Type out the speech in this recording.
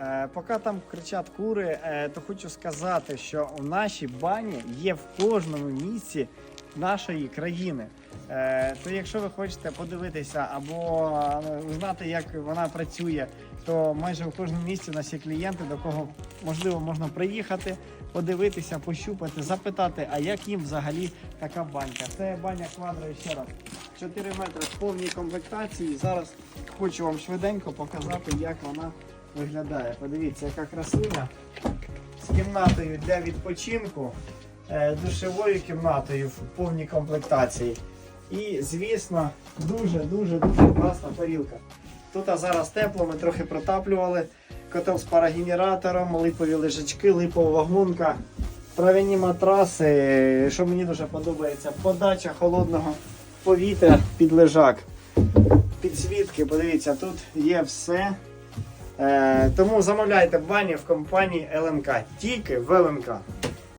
Е, Поки там кричать кури, е, то хочу сказати, що у нашій бані є в кожному місці нашої країни. Е, То якщо ви хочете подивитися або узнати, як вона працює, то майже в кожному місці у нас є клієнти, до кого можливо можна приїхати, подивитися, пощупати, запитати, а як їм взагалі така банька. Це баня квадро ще раз. 4 метри в повній комплектації. Зараз хочу вам швиденько показати, як вона виглядає. Подивіться, яка красуня з кімнатою для відпочинку, е, душевою кімнатою в повній комплектації. І, звісно, дуже-дуже дуже класна парілка. Тут зараз тепло, ми трохи протаплювали. Котел з парогенератором, липові лежачки, липова вагонка, трав'яні матраси. Що мені дуже подобається, подача холодного повітря під лежак. Підсвітки, подивіться, тут є все. Е, тому замовляйте бані в компанії ЛНК. Тільки в ЛНК.